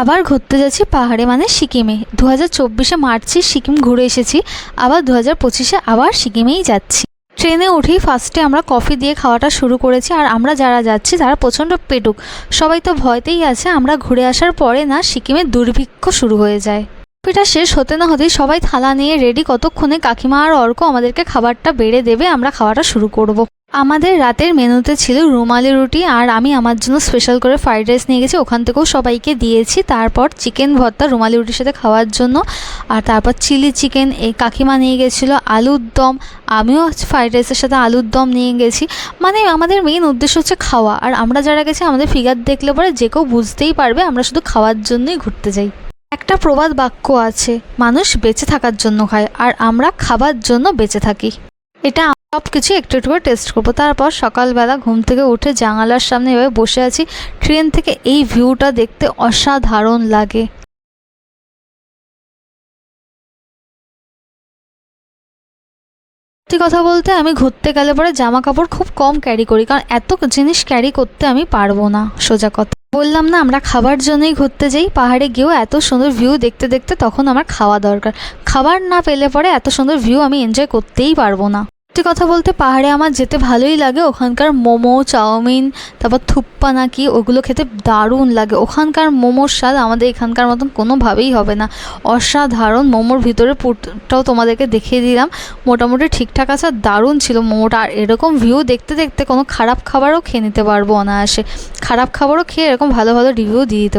আবার ঘুরতে যাচ্ছি পাহাড়ে মানে সিকিমে। দু হাজার চব্বিশে মার্চে সিকিম ঘুরে এসেছি, আবার দু হাজার পঁচিশে আবার সিকিমেই যাচ্ছি। ট্রেনে উঠেই ফার্স্টে আমরা কফি দিয়ে খাওয়াটা শুরু করেছি, আর আমরা যারা যাচ্ছি তারা প্রচণ্ড পেটুক। সবাই তো ভয়তেই আছে, আমরা ঘুরে আসার পরে না সিকিমে দুর্ভিক্ষ শুরু হয়ে যায়। কফিটা শেষ হতে না হতেই সবাই থালা নিয়ে রেডি কতক্ষণে কাকিমা আর অর্ক আমাদেরকে খাবারটা বেড়ে দেবে আমরা খাওয়াটা শুরু করব। আমাদের রাতের মেনুতে ছিল রুমালি রুটি আর আমি আমার জন্য স্পেশাল করে ফ্রাইড রাইস নিয়ে গেছি, ওখান থেকেও সবাইকে দিয়েছি। তারপর চিকেন ভর্তা, রুমালি রুটির সাথে খাওয়ার জন্য। আর তারপর চিলি চিকেন এই কাকিমা নিয়ে গেছিল আলুর দম। আমিও ফ্রাইড রাইসের সাথে আলুর দম নিয়ে গেছি। মানে আমাদের মেইন উদ্দেশ্য হচ্ছে খাওয়া। আর আমরা যারা গেছি, আমাদের ফিগার দেখলে পরে যে কেউ বুঝতেই পারবে, আমরা শুধু খাওয়ার জন্যই ঘুরতে যাই। একটা প্রবাদ বাক্য আছে, মানুষ বেঁচে থাকার জন্য খায় আর আমরা খাবার জন্য বেঁচে থাকি। এটা সব কিছু একটু একটু করে টেস্ট করব। তারপর সকালবেলা ঘুম থেকে উঠে জানালার সামনে এভাবে বসে আছি। ট্রেন থেকে এই ভিউটা দেখতে অসাধারণ লাগে। সত্যি কথা বলতে আমি ঘুরতে গেলে পরে জামা কাপড় খুব কম ক্যারি করি, কারণ এত জিনিস ক্যারি করতে আমি পারব না, সোজা কথা। বললাম না, আমরা খাবার জন্যই ঘুরতে যাই, পাহাড়ে গিয়েও এত সুন্দর ভিউ দেখতে দেখতে তখন আমার খাওয়া দরকার। খাবার না পেলে পরে এত সুন্দর ভিউ আমি এনজয় করতেই পারব না। সত্যি কথা বলতে পাহাড়ে আমার যেতে ভালোই লাগে। ওখানকার মোমো, চাউমিন, তারপর থুপ্পা নাকি ওগুলো খেতে দারুণ লাগে। ওখানকার মোমোর স্বাদ আমাদের এখানকার মতন কোনোভাবেই হবে না। অসাধারণ মোমোর ভিতরে পুরটাও তোমাদেরকে দেখিয়ে দিলাম। মোটামুটি ঠিকঠাক আছে, দারুণ ছিল মোমোটা। আর এরকম ভিউ দেখতে দেখতে কোনো খারাপ খাবারও খেয়ে নিতে পারব অনায়াসে। খারাপ খাবারও খেয়ে এরকম ভালো ভালো রিভিউ দিয়ে দিতে